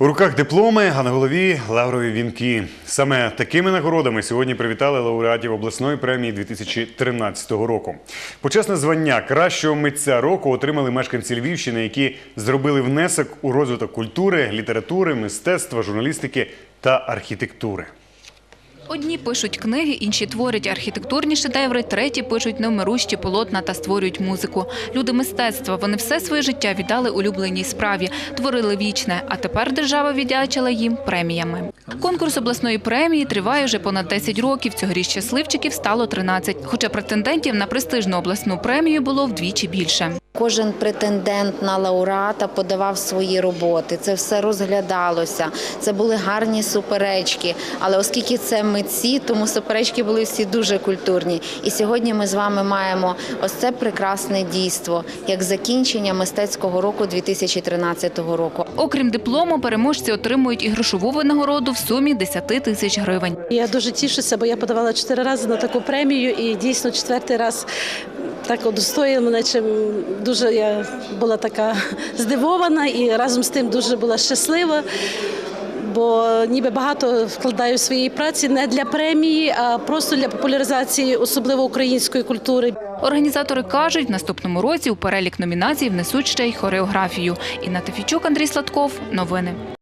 У руках дипломи, а на голові лаврові вінки. Саме такими нагородами сьогодні привітали лауреатів обласної премії 2013 року. Почесне звання кращого митця року отримали мешканці Львівщини, які зробили внесок у розвиток культури, літератури, мистецтва, журналістики та архітектури. Одні пишуть книги, інші творять архітектурні шедеври, треті пишуть невмирущі полотна та створюють музику. Люди мистецтва, вони все своє життя віддали улюбленій справі, творили вічне, а тепер держава віддячила їм преміями. Конкурс обласної премії триває вже понад 10 років. Цьогоріч щасливчиків стало 13, хоча претендентів на престижну обласну премію було вдвічі більше. Кожен претендент на лауреата подавав свої роботи. Це все розглядалося. Це були гарні суперечки. Але оскільки це митці, тому суперечки були всі дуже культурні. І сьогодні ми з вами маємо ось це прекрасне дійство, як закінчення мистецького року 2013 року. Окрім диплому, переможці отримують і грошову винагороду в сумі 10 тисяч гривень. Я дуже тішуся, бо я подавала чотири рази на таку премію, і дійсно четвертий раз так удостоїв мене. Чим дуже я була така здивована і разом з тим дуже була щаслива. Бо ніби багато вкладаю своєї праці не для премії, а просто для популяризації, особливо української культури. Організатори кажуть, в наступному році у перелік номінацій внесуть ще й хореографію. Інна Тефічук, Андрій Сладков. Новини.